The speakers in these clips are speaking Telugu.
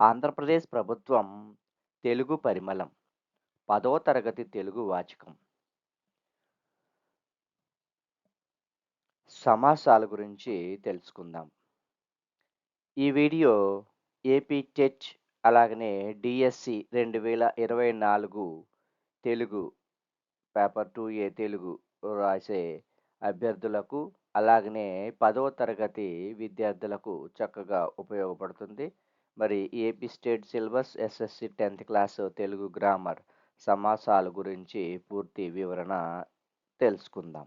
ఆంధ్రప్రదేశ్ ప్రభుత్వం తెలుగు పరిమళం పదో తరగతి తెలుగు వాచకం. సమాసాల గురించి తెలుసుకుందాం. ఈ వీడియో ఏపీ టెచ్ అలాగనే డిఎస్సి రెండు వేల ఇరవై నాలుగు Telugu paper two A Telugu రాసే అభ్యర్థులకు అలాగనే పదవ తరగతి విద్యార్థులకు చక్కగా ఉపయోగపడుతుంది. మరి AP state syllabus SSC tenth class Telugu grammar సమాసాల గురించి పూర్తి వివరణ తెలుసుకుందాం.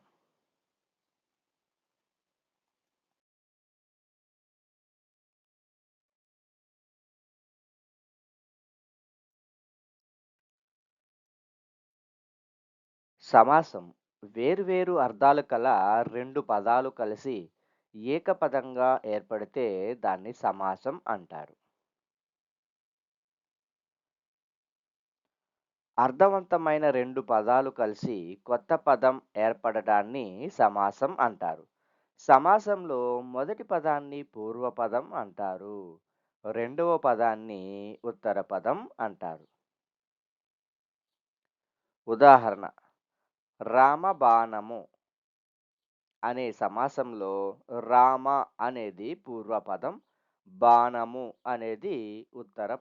సమాసం వేర్వేరు అర్థాలు కల రెండు పదాలు కలిసి ఏకపదంగా ఏర్పడితే దాన్ని సమాసం అంటారు. అర్థవంతమైన రెండు పదాలు కలిసి కొత్త పదం ఏర్పడటాన్ని సమాసం అంటారు. సమాసంలో మొదటి పదాన్ని పూర్వపదం అంటారు. రెండవ పదాన్ని ఉత్తర పదం అంటారు. ఉదాహరణ రామబాణము అనే సమాసంలో రామ అనేది పూర్వపదం బాణము అనేది ఉత్తర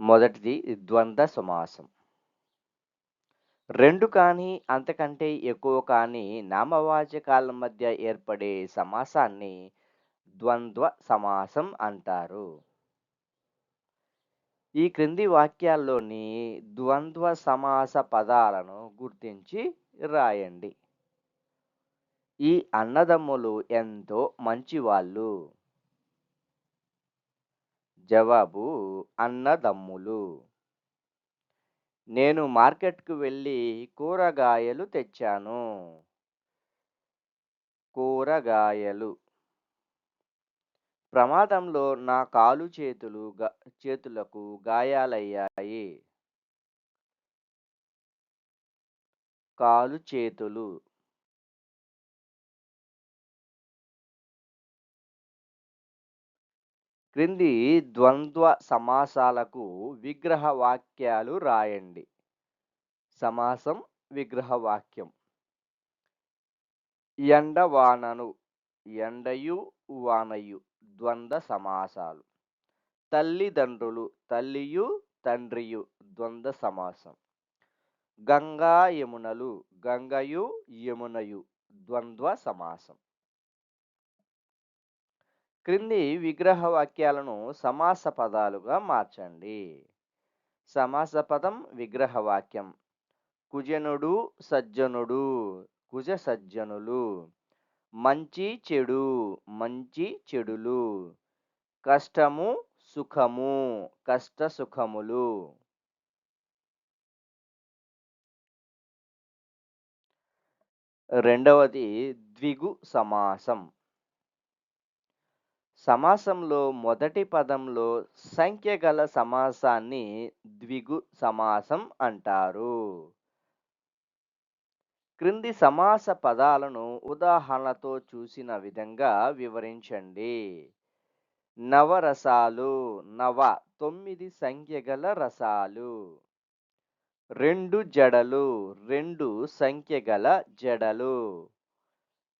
మొదటిది ద్వంద్వ సమాసం. రెండు కానీ అంతకంటే ఎక్కువ కానీ నామవాచకాల మధ్య ఏర్పడే సమాసాన్ని ద్వంద్వ సమాసం అంటారు. ఈ క్రింది వాక్యాల్లోని ద్వంద్వ సమాస పదాలను గుర్తించి రాయండి. ఈ అన్నదమ్ములు ఎంతో మంచివాళ్ళు. జవాబు అన్నదమ్ములు. నేను మార్కెట్కు వెళ్ళి కూరగాయలు తెచ్చాను. కూరగాయలు. ప్రమాదంలో నా కాలు చేతులు చేతులకు గాయాలయ్యాయి. కాలు చేతులు. క్రింది ద్వంద్వ సమాసాలకు విగ్రహ వాక్యాలు రాయండి. సమాసం విగ్రహ వాక్యం. ఎండవానను ఎండయు వానయు ద్వంద్వ సమాసాలు. తల్లిదండ్రులు తల్లియు తండ్రియు ద్వంద్వ సమాసం. గంగా యమునలు గంగయు యమునయు ద్వంద్వ సమాసం. క్రింది విగ్రహ వాక్యాలను సమాస పదాలుగా మార్చండి. సమాస పదం విగ్రహ వాక్యం కుజనుడు సజ్జనుడు కుజ సజ్జనులు. మంచి చెడు మంచి చెడులు. కష్టము సుఖము కష్ట సుఖములు. రెండవది ద్విగు సమాసం. సమాసంలో మొదటి పదంలో సంఖ్య గల సమాసాన్ని ద్విగు సమాసం అంటారు. క్రింది సమాస పదాలను ఉదాహరణతో చూసిన విధంగా వివరించండి. నవరసాలు నవ తొమ్మిది సంఖ్య గల రసాలు. రెండు జడలు రెండు సంఖ్య గల జడలు.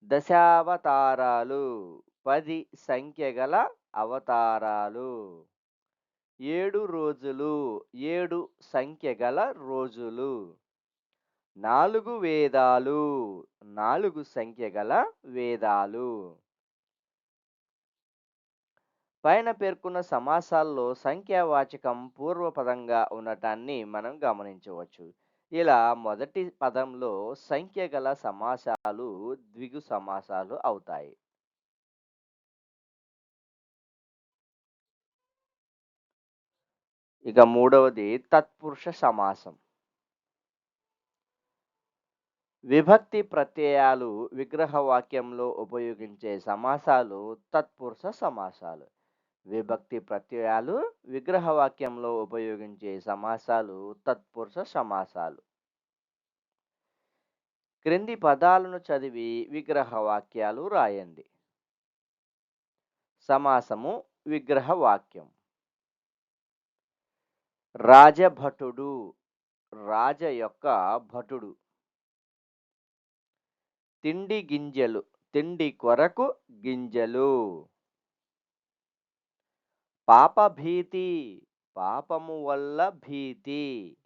దశావతారాలు పది సంఖ్య గల అవతారాలు. ఏడు రోజులు ఏడు సంఖ్య గల రోజులు. నాలుగు వేదాలు నాలుగు సంఖ్య గల వేదాలు. పైన పేర్కొన్న సమాసాల్లో సంఖ్యావాచకం పూర్వపదంగా ఉండటాన్ని మనం గమనించవచ్చు. ఇలా మొదటి పదంలో సంఖ్య గల సమాసాలు ద్విగు సమాసాలు అవుతాయి. ఇక మూడవది తత్పురుష సమాసం. విభక్తి ప్రత్యయాలు విగ్రహ వాక్యంలో ఉపయోగించే సమాసాలు తత్పురుష సమాసాలు. విభక్తి ప్రత్యయాలు విగ్రహ వాక్యంలో ఉపయోగించే సమాసాలు తత్పురుష సమాసాలు. క్రింది పదాలను చదివి విగ్రహ వాక్యాలు రాయండి. సమాసము విగ్రహ వాక్యం. రాజభటుడు రాజ యొక్క భటుడు. తిండి గింజలు తిండి కొరకు గింజలు. పాపభీతి పాపము వల్ల భీతి.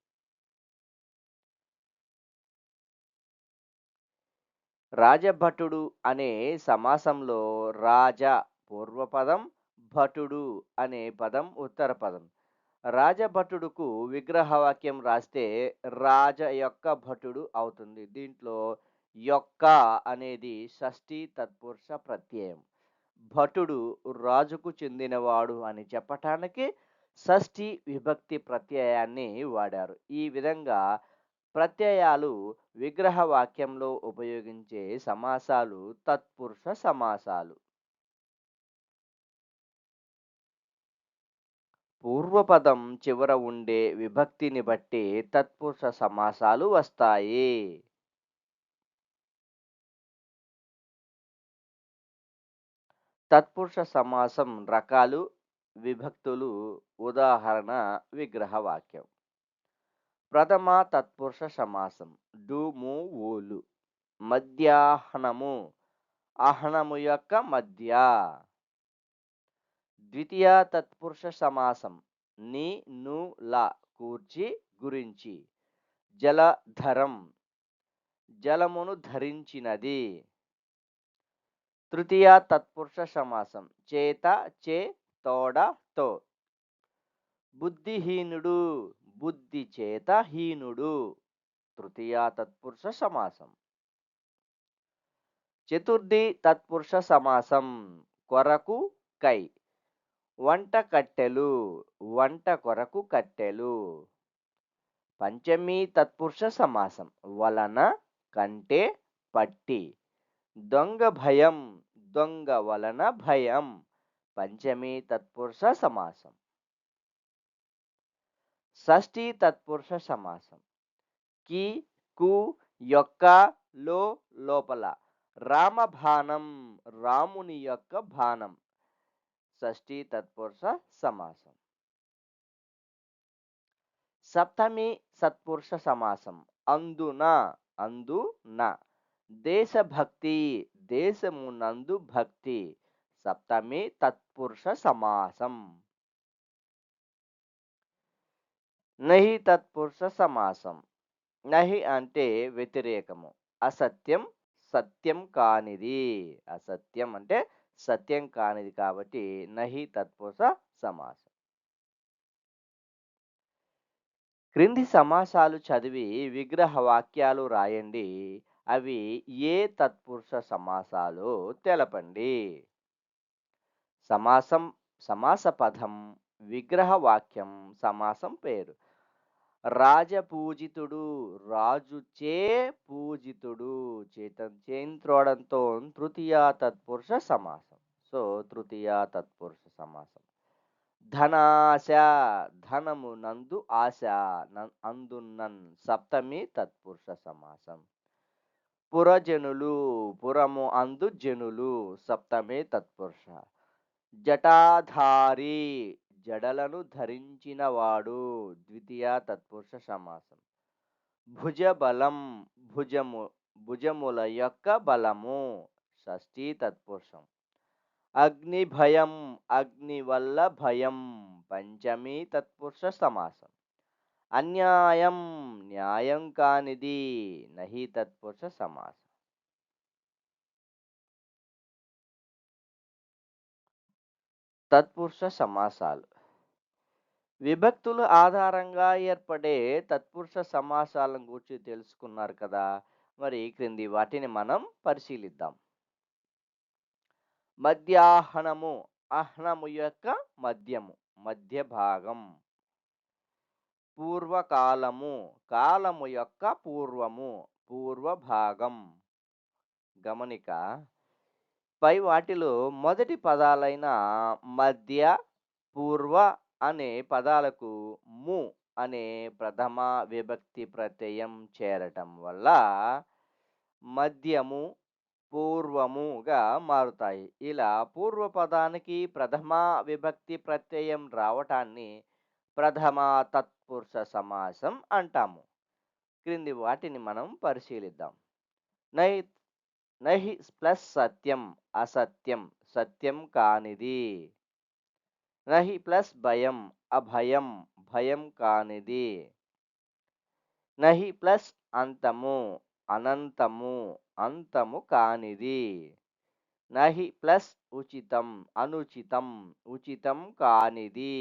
రాజభటుడు అనే సమాసంలో రాజ పూర్వపదం భటుడు అనే పదం ఉత్తర పదం రాజభటుడుకు విగ్రహవాక్యం రాస్తే రాజ యొక్క భటుడు అవుతుంది. దీంట్లో యొక్క అనేది షష్ఠి తత్పురుష ప్రత్యయం. భటుడు రాజుకు చెందినవాడు అని చెప్పటానికి షష్ఠి విభక్తి ప్రత్యయాన్ని వాడారు. ఈ విధంగా ప్రత్యయాలు విగ్రహ వాక్యంలో ఉపయోగించే సమాసాలు తత్పురుష సమాసాలు. పూర్వపదం చివర ఉండే విభక్తిని బట్టి తత్పురుష సమాసాలు వస్తాయి. తత్పురుష సమాసం రకాలు విభక్తులు ఉదాహరణ విగ్రహ వాక్యం. ప్రథమ తత్పురుష సమాసం డూము ఊలు. మధ్యాహ్నము. అహ్నము యొక్క మధ్య. ద్వితీయ తత్పురుష సమాసం. నీ ను ల కూర్చి గురించి. జలధరం. జలమును ధరించినది. తృతీయ తత్పురుష సమాసం. చేత చే తోడ తో. బుద్ధిహీనుడు. బుద్ధి చేత హీనుడు. తృతీయ తత్పురుష సమాసం. చతుర్థి తత్పురుష సమాసం. కొరకు కై. వంట కట్టెలు వంట కొరకు కట్టెలు. పంచమి తత్పురుష సమాసం వలన కంటే పట్టి. దొంగ భయం దొంగ వలన భయం పంచమి తత్పురుష సమాసం. షష్ఠీ తత్పురుష సమాసం కి కు యొక్క లో లోపల. రామబాణం రాముని యొక్క బాణం షష్ఠీ తత్పురుష సమాసం సప్తమి సత్పురుష సమాసం అందున అందు న దేశభక్తి దేశమునందు భక్తి సప్తమి తత్పురుష సమాసం నహి తత్పురుష సమాసం నహి అంటే వ్యతిరేకము। అసత్యం సత్యం కానిది। అసత్యం అంటే సత్యం కానిది కాబట్టి నహి తత్పురుష సమాసం. క్రింది సమాసాలు చదివి విగ్రహ వాక్యాలు రాయండి. అవి ఏ తత్పురుష సమాసాలు తెలపండి. సమాసం సమాస పదం విగ్రహ వాక్యం సమాసం పేరు. రాజపూజితుడు రాజుచే పూజితుడు చేతం త్రోడంతో తృతీయ తత్పురుష సమాసం. సో తృతీయ తత్పురుష సమాసం. ధనాశ ధనము నందు ఆశ అందున్నన్ సప్తమి తత్పురుష సమాసం. పురజనులు పురము అందు జనులు సప్తమి తత్పురుష. జటాధారి జడలను ధరించినవాడు ద్వితీయ తత్పురుష సమాసం. భుజబలం భుజము భుజముల యొక్క బలము షష్ఠీ తత్పురుషం. అగ్ని భయం అగ్ని వల్ల భయం పంచమీ తత్పురుష సమాసం. అన్యాయం న్యాయం కానిది నహి తత్పురుష సమాసం. తత్పురుష సమాసాలు. విభక్తుల ఆధారంగా ఏర్పడే తత్పురుష సమాసాలను గురించి తెలుసుకున్నారు కదా! మరి క్రింది వాటిని మనం పరిశీలిద్దాం. మధ్యాహ్నము అహ్నము యొక్క మధ్యము మధ్య భాగం పూర్వకాలము కాలము యొక్క పూర్వము పూర్వ భాగం గమనిక పై వాటిలో మొదటి పదాలైన మధ్య పూర్వ అనే పదాలకు ము అనే ప్రథమ విభక్తి ప్రత్యయం చేరటం వల్ల మధ్యము పూర్వముగా మారుతాయి. ఇలా పూర్వ పదానికి ప్రథమ విభక్తి ప్రత్యయం రావటాన్ని ప్రథమ తత్పురుష సమాసం అంటాము. క్రింది వాటిని మనం పరిశీలిద్దాం. నై నహి ప్లస్ సత్యం అసత్యం సత్యం కానిది. నహి ప్లస్ భయం అభయం భయం కానిది. నహి ప్లస్ అంతము అనంతము అంతము కానిది. నహి ప్లస్ ఉచితం అనుచితం ఉచితం కానిది.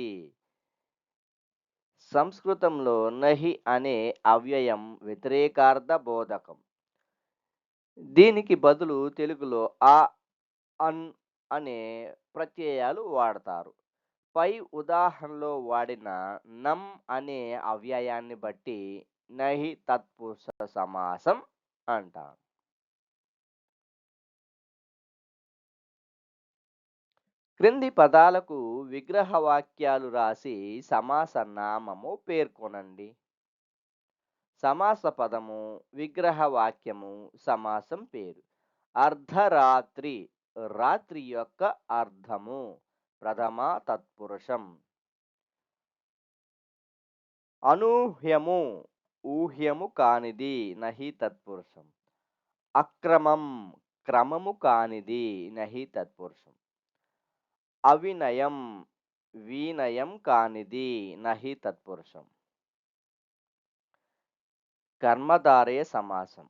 సంస్కృతంలో నహి అనే అవ్యయం వ్యతిరేకార్థ బోధకం. దీనికి బదులు తెలుగులో ఆ అన్ అనే ప్రత్యయాలు వాడతారు. పై ఉదాహరణలో వాడిన నమ్ అనే అవ్యయాన్ని బట్టి నహి తత్పురుష సమాసం అంట. క్రింది పదాలకు విగ్రహ వాక్యాలు రాసి సమాస నామము పేర్కొనండి. సమాస పదము విగ్రహ వాక్యము సమాసం పేరు. అర్ధరాత్రి రాత్రి యొక్క అర్ధము ప్రథమ తత్పురుషం. అనూహ్యము ఊహ్యము కానిది నహి తత్పురుషం. అక్రమం క్రమము కానిది నహి తత్పురుషం. అవినయం వినయం కానిది నహి తత్పురుషం. కర్మధారే సమాసం.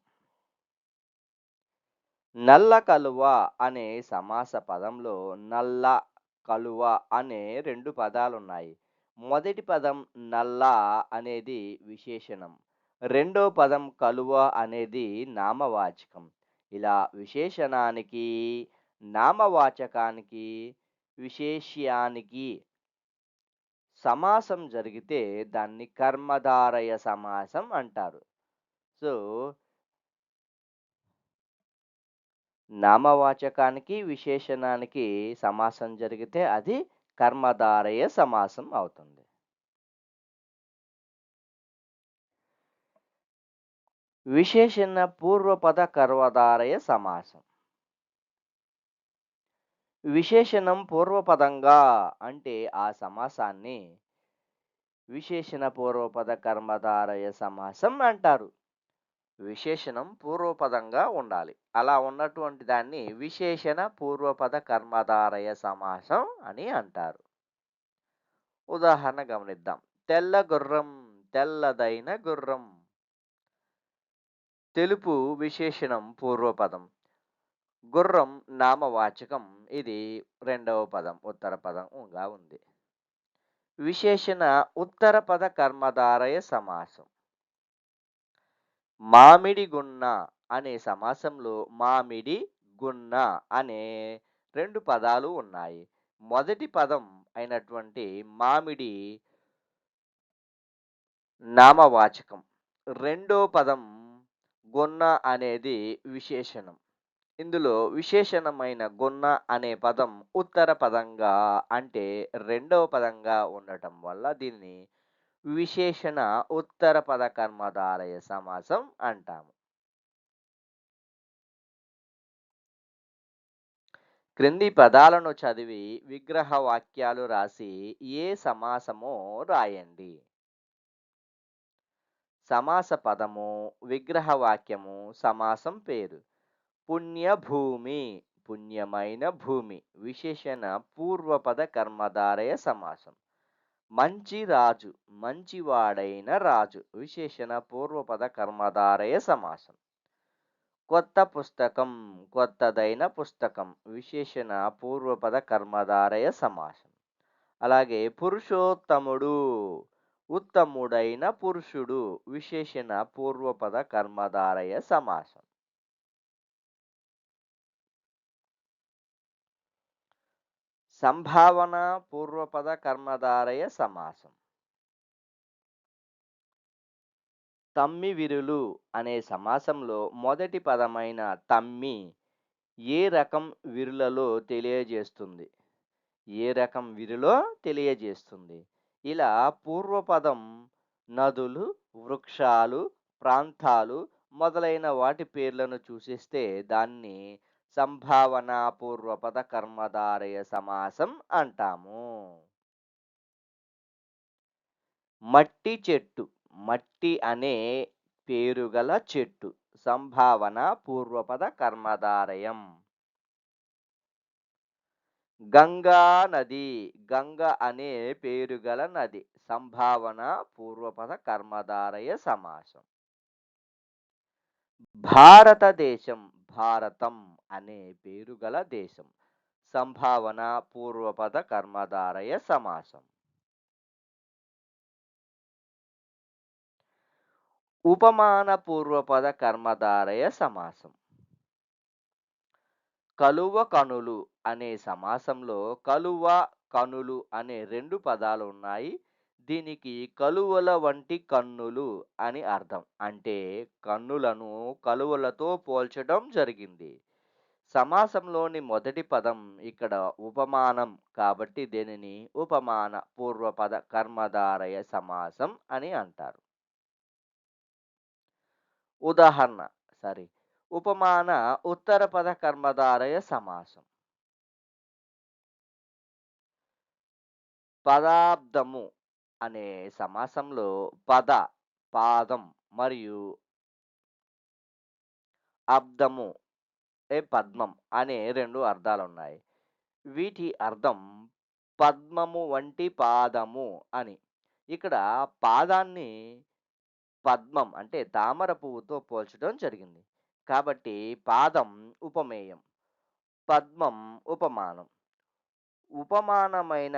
నల్ల కలువ అనే సమాస పదంలో నల్ల కలువ అనే రెండు పదాలు ఉన్నాయి మొదటి పదం నల్ల అనేది విశేషణం. రెండో పదం కలువ అనేది నామవాచకం. ఇలా విశేషణానికి నామవాచకానికి విశేష్యానికి సమాసం జరిగితే దాన్ని కర్మధారయ సమాసం అంటారు. సో నామవాచకానికి విశేషణానికి సమాసం జరిగితే అది కర్మధారయ సమాసం అవుతుంది. విశేషణ పూర్వపద కర్మధారయ సమాసం. విశేషణం పూర్వపదంగా అంటే ఆ సమాసాన్ని విశేషణ పూర్వపద కర్మధారయ సమాసం అంటారు. విశేషణం పూర్వపదంగా ఉండాలి. అలా ఉన్నటువంటి దాన్ని విశేషణ పూర్వపద కర్మధారయ సమాసం అని అంటారు. ఉదాహరణ గమనిద్దాం. తెల్ల గుర్రం తెల్లదైన గుర్రం. తెలుపు విశేషణం పూర్వపదం. గుర్రం నామవాచకం. ఇది రెండవ పదం ఉత్తర పదంగా ఉంది. విశేషణ ఉత్తర పద కర్మధారయ సమాసం. మామిడి గున్న అనే సమాసంలో మామిడి గున్న అనే రెండు పదాలు ఉన్నాయి. మొదటి పదం అయినటువంటి మామిడి నామవాచకం. రెండో పదం గున్న అనేది విశేషణం. ఇందులో విశేషణమైన గున్న అనే పదం ఉత్తర పదంగా అంటే రెండవ పదంగా ఉండటం వల్ల దీన్ని విశేషణ ఉత్తర పద కర్మధారయ సమాసం అంటాము. క్రింది పదాలను చదివి విగ్రహ వాక్యాలు రాసి ఏ సమాసమో రాయండి. సమాస పదము విగ్రహ వాక్యము సమాసం పేరు. పుణ్యభూమి పుణ్యమైన భూమి. విశేషణ పూర్వపద కర్మధారయ సమాసం. మంచి రాజు మంచివాడైన రాజు. విశేషణ పూర్వపద కర్మధారయ సమాసం. కొత్త పుస్తకం కొత్తదైన పుస్తకం. విశేషణ పూర్వపద కర్మధారయ సమాసం. అలాగే పురుషోత్తముడు ఉత్తముడైన పురుషుడు. విశేషణ పూర్వపద కర్మధారయ సమాసం. సంభావన పూర్వపద కర్మధారయ సమాసం. తమ్మి విరులు అనే సమాసంలో మొదటి పదమైన తమ్మి ఏ రకం విరులలో తెలియజేస్తుంది? ఏ రకం విరులో తెలియజేస్తుంది? ఇలా పూర్వపదం నదులు వృక్షాలు ప్రాంతాలు మొదలైన వాటి పేర్లను చూసిస్తే దాన్ని సంభావనాపూర్వపద కర్మధారయ సమాసం అంటాము. మట్టి చెట్టు మట్టి అనే పేరుగల చెట్టు సంభావన పూర్వపద కర్మధారయం గంగా నది గంగ అనే పేరుగల నది సంభావన పూర్వపద కర్మధారయ సమాసం. భారతదేశం భారతం. అనే పేరుగల దేశం. సంభావన పూర్వపద కర్మధారయ సమాసం. ఉపమాన పూర్వపద కర్మధారయ సమాసం. కలువ కనులు అనే సమాసంలో కలువ కనులు అనే రెండు పదాలు ఉన్నాయి. దీనికి కలువల వంటి కన్నులు అని అర్థం. అంటే కన్నులను కలువలతో పోల్చడం జరిగింది. సమాసంలోని మొదటి పదం ఇక్కడ ఉపమానం కాబట్టి దీనిని ఉపమాన పూర్వపద కర్మధారయ సమాసం అని అంటారు. ఉదాహరణ సారీ ఉపమాన ఉత్తర పద కర్మధారయ సమాసం. పదాబ్దము అనే సమాసంలో పద పాదం మరియు అబ్దము ఏ పద్మం అనే రెండు అర్థాలు ఉన్నాయి వీటి అర్థం పద్మము వంటి పాదము అని. ఇక్కడ పాదాన్ని పద్మం అంటే తామర పువ్వుతో పోల్చడం జరిగింది. కాబట్టి పాదం ఉపమేయం పద్మం ఉపమానం. ఉపమానమైన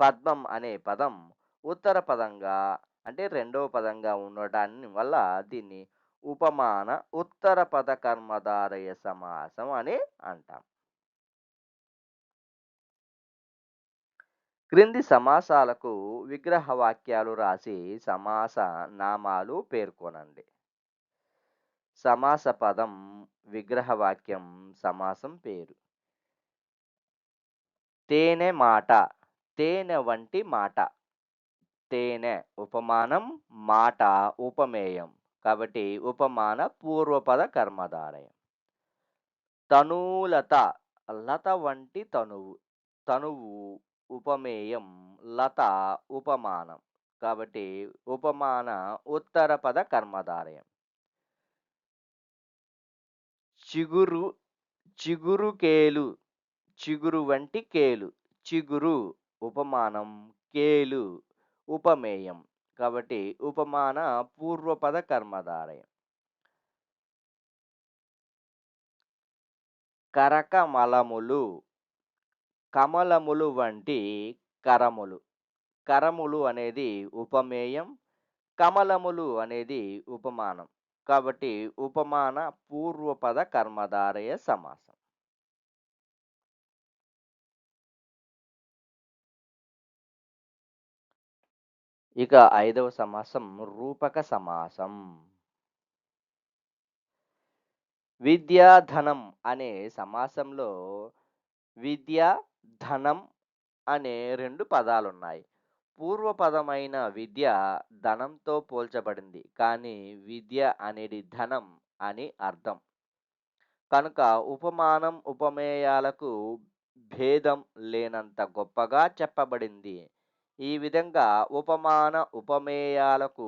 పద్మం అనే పదం ఉత్తర పదంగా అంటే రెండవ పదంగా ఉండటాన్ని వల్ల దీన్ని ఉపమాన ఉత్తర పద కర్మధారయ సమాసం అని అంటాం. క్రింది సమాసాలకు విగ్రహ వాక్యాలు రాసి సమాస నామాలు పేర్కొనండి. సమాస పదం విగ్రహ వాక్యం సమాసం పేరు. తేనె మాట తేనె వంటి మాట. తేనె ఉపమానం మాట ఉపమేయం. కాబట్టి ఉపమాన పూర్వపద కర్మధారయం. తనూలత లత వంటి తనువు తనువు ఉపమేయం లత ఉపమానం. కాబట్టి ఉపమాన ఉత్తర పద కర్మధారయం. చిగురు చిగురు కేలు చిగురు వంటి కేలు చిగురు ఉపమానం కేలు ఉపమేయం. కాబట్టి ఉపమాన పూర్వపద కర్మధారయం. కరకమలములు కమలములు వంటి కరములు. కరములు అనేది ఉపమేయం కమలములు అనేది ఉపమానం. కాబట్టి ఉపమాన పూర్వపద కర్మధారయ సమాసం. ఇక ఐదవ సమాసం రూపక సమాసం. విద్యాధనం అనే సమాసంలో విద్య ధనం అనే రెండు పదాలున్నాయి. పూర్వపదమైన విద్య ధనంతో పోల్చబడింది కానీ విద్య అనేది ధనం అని అర్థం. కనుక ఉపమానం ఉపమేయాలకు భేదం లేనంత గొప్పగా చెప్పబడింది. ఈ విధంగా ఉపమాన ఉపమేయాలకు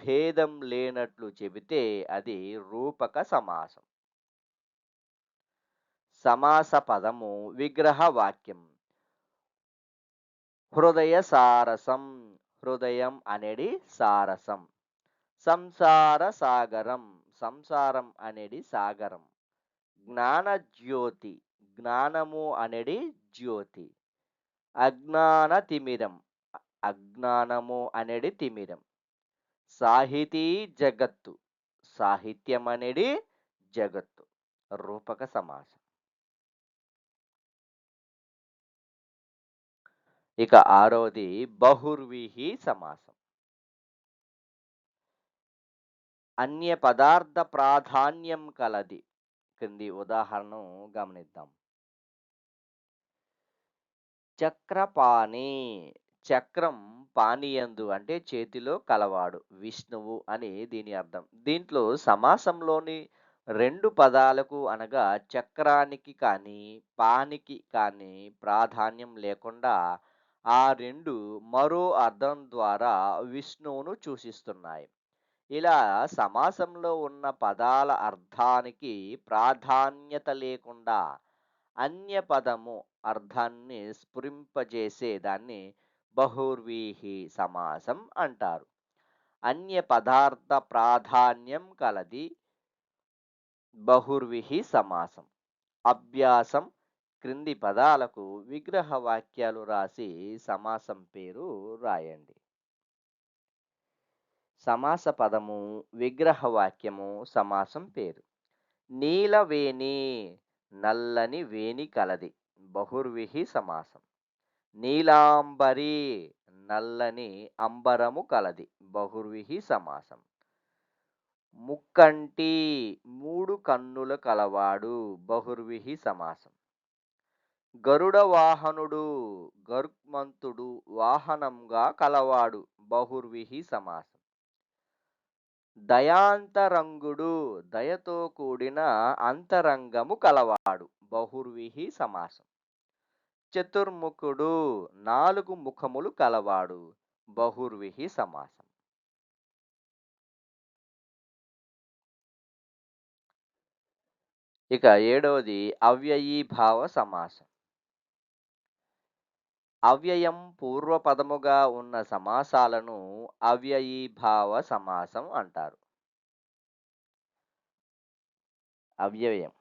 భేదం లేనట్లు చెబితే అది రూపక సమాసం. సమాస పదము విగ్రహ వాక్యం. హృదయ సారసం హృదయం అనేది సారసం. సంసార సాగరం సంసారం అనేది సాగరం. జ్ఞాన జ్యోతి జ్ఞానము అనేది జ్యోతి. అజ్ఞాన తిమిరం అజ్ఞానము అనేది తిమిరం. సాహితీ జగత్తు సాహిత్యం అనేది జగత్తు రూపక సమాసం ఇక ఆరోది బహుర్విహి సమాసం. అన్య పదార్థ ప్రాధాన్యం కలది. క్రింది ఉదాహరణ గమనిద్దాం. చక్రపాణి చక్రం పానీయందు అంటే చేతిలో కలవాడు విష్ణువు అని దీని అర్థం. దీంట్లో సమాసంలోని రెండు పదాలకు అనగా చక్రానికి కానీ పానికి కానీ ప్రాధాన్యం లేకుండా ఆ రెండు మరో అర్థం ద్వారా విష్ణువును సూచిస్తున్నాయి. ఇలా సమాసంలో ఉన్న పదాల అర్థానికి ప్రాధాన్యత లేకుండా అన్య పదము అర్థాన్ని స్ఫురింపజేసే దాన్ని బహుర్వీహి సమాసం అంటారు. అన్య పదార్థ ప్రాధాన్యం కలది బహుర్విహి సమాసం. అభ్యాసం క్రింది పదాలకు విగ్రహ వాక్యాలు రాసి సమాసం పేరు రాయండి. సమాస పదము విగ్రహ వాక్యము సమాసం పేరు. నీలవేణి నల్లని వేణి కలది బహుర్విహి సమాసం. నీలాంబరి నల్లని అంబరము కలది బహుర్విహి సమాసం. ముక్కంటి మూడు కన్నుల కలవాడు బహుర్విహి సమాసం. గరుడ వాహనుడు గరుక్మంతుడు వాహనంగా కలవాడు బహుర్విహి సమాసం. దయాంతరంగుడు దయతో కూడిన అంతరంగము కలవాడు బహుర్విహి సమాసం. చతుర్ముఖుడు నాలుగు ముఖములు కలవాడు బహుర్విహి సమాసం. ఇక ఏడవది అవ్యయీభావ సమాసం. అవ్యయం పూర్వపదముగా ఉన్న సమాసాలను అవ్యయీభావ సమాసం అంటారు. అవ్యయం.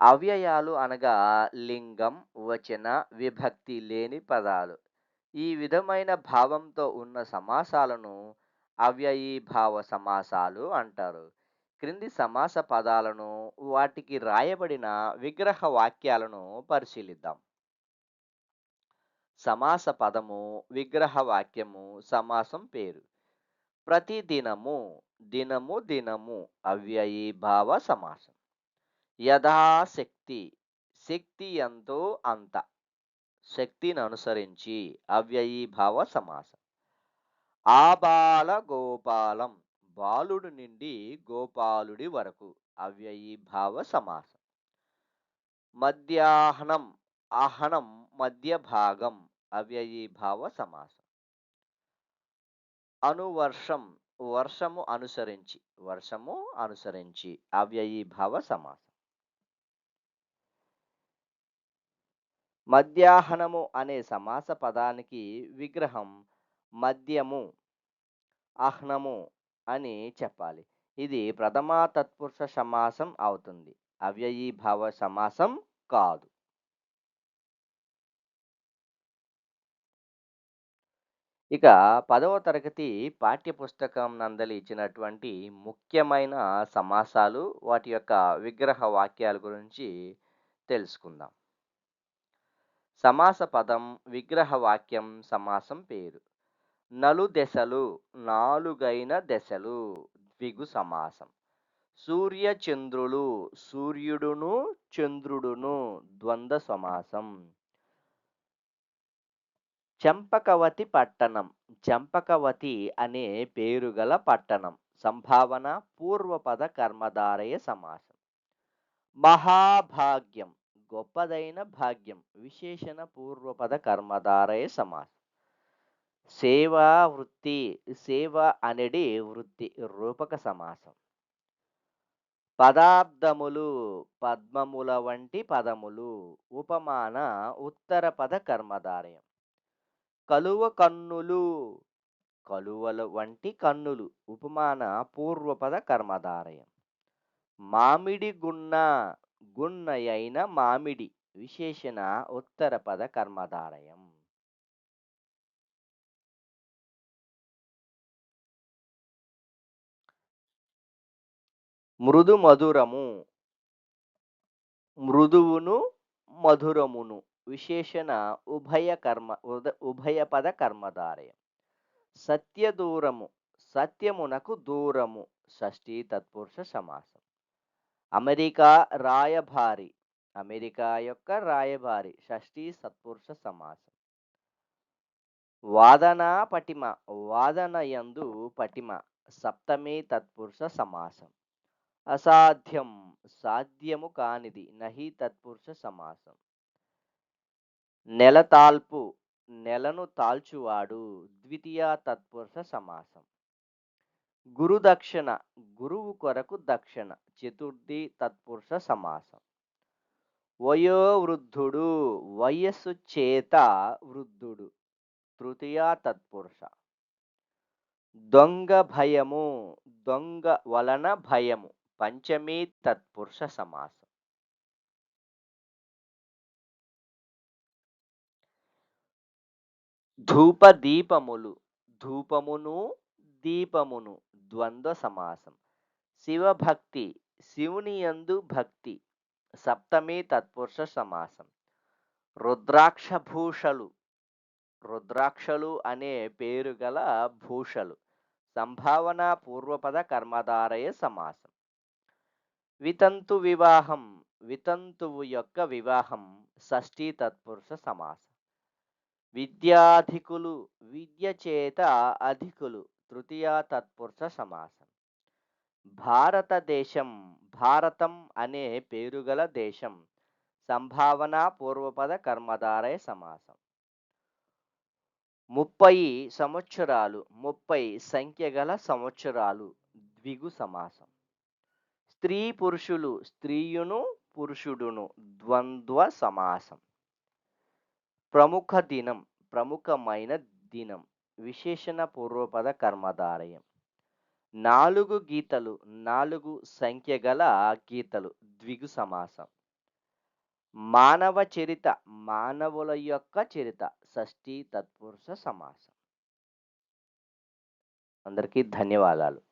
అవ్యయాలు అనగా లింగం వచన విభక్తి లేని పదాలు. ఈ విధమైన భావంతో ఉన్న సమాసాలను అవ్యయీభావ సమాసాలు అంటారు. క్రింది సమాస పదాలను వాటికి రాయబడిన విగ్రహ వాక్యాలను పరిశీలిద్దాం. సమాస పదము విగ్రహ వాక్యము సమాసం పేరు. ప్రతిదినము దినము దినము అవ్యయీభావ సమాసం. యథాశక్తి శక్తి ఎంతో అంత. శక్తిని అనుసరించి అవ్యయీభావ సమాసం. ఆబాల గోపాలం బాలుడు నుండి గోపాలుడి వరకు అవ్యయీభావ సమాసం. మధ్యాహ్నం అహనం మధ్య భాగం అవ్యయీభావ సమాసం. అనువర్షం వర్షము అనుసరించి వర్షము అనుసరించి అవ్యయీభావ సమాసం. మధ్యాహ్నము అనే సమాస పదానికి విగ్రహం మద్యము ఆహ్నము అని చెప్పాలి. ఇది ప్రథమా తత్పురుష సమాసం అవుతుంది. అవ్యయీభావ సమాసం కాదు. ఇక పదవ తరగతి పాఠ్యపుస్తకం నందలి ఇచ్చినటువంటి ముఖ్యమైన సమాసాలు వాటి యొక్క విగ్రహ వాక్యాల గురించి తెలుసుకుందాం. సమాస పదం విగ్రహ వాక్యం సమాసం పేరు. నలు దశలు నాలుగైన దశలు ద్విగు సమాసం. సూర్య చంద్రులు సూర్యుడును చంద్రుడును ద్వంద్వ సమాసం. చంపకవతి పట్టణం చంపకవతి అనే పేరుగల పట్టణం సంభావన పూర్వపద కర్మధారయ సమాసం. మహాభాగ్యం గొప్పదైన భాగ్యం విశేషణ పూర్వపద కర్మధారయ సమాసం. సేవా వృత్తి సేవ అనేది వృత్తి రూపక సమాసం. పదార్థములు పద్మముల వంటి పదములు ఉపమాన ఉత్తర పద కర్మధారయం. కలువ కన్నులు కలువల వంటి కన్నులు ఉపమాన పూర్వపద కర్మధారయం. మామిడి గున్న గున్నయైన మామిడి విశేషణ ఉత్తరపద కర్మధారయం. మృదు మధురము మృదువును మధురమును విశేషణ ఉభయ కర్మ ఉద- ఉభయ పద కర్మధారయం. సత్య దూరము సత్యమునకు దూరము షష్ఠీ తత్పురుష సమాసం. అమెరికా రాయభారి అమెరికా యొక్క రాయబారి షష్ఠీ సత్పురుష సమాసం. వాదనా పటిమ వాదనయందు పటిమ సప్తమి తత్పురుష సమాసం. అసాధ్యం సాధ్యము కానిది నహి తత్పురుష సమాసం. నెల తాల్పు నెలను తాల్చువాడు ద్వితీయ తత్పురుష సమాసం. గురుదక్షిణ గురువు కొరకు దక్షిణ చతుర్థి తత్పురుష సమాసం. వయోవృద్ధుడు వయస్సు చేత వృద్ధుడు తృతీయ తత్పురుష. దొంగ భయము దొంగ వలన భయము పంచమీ తత్పురుష సమాసం. ధూప దీపములు ధూపమును దీపమును ద్వంద్వ సమాసం. శివభక్తి శివుని యందు భక్తి సప్తమి తత్పురుష సమాసం. రుద్రాక్ష భూషలు రుద్రాక్షలు అనే పేరు గల భూషలు సంభావన పూర్వపద కర్మధారయ సమాసం. వితంతు వివాహం వితంతువు యొక్క వివాహం షష్ఠీ తత్పురుష సమాసం. విద్యాధికులు విద్య చేత అధికులు తృతీయ తత్పురుష సమాసం. భారతదేశం భారతం అనే పేరుగల దేశం సంభావన పూర్వపద కర్మధారయ సమాసం. ముప్పై సంవత్సరాలు ముప్పై సంఖ్య గల సంవత్సరాలు ద్విగు సమాసం. స్త్రీ పురుషులు స్త్రీయును పురుషుడును ద్వంద్వ సమాసం. ప్రముఖ దినం ప్రముఖమైన దినం. విశేషణ పూర్వపద కర్మధారయం. నాలుగు గీతలు నాలుగు సంఖ్య గల గీతలు ద్విగు సమాసం. మానవ చరిత మానవుల యొక్క చరిత షష్ఠీ తత్పురుష సమాసం. అందరికీ ధన్యవాదాలు.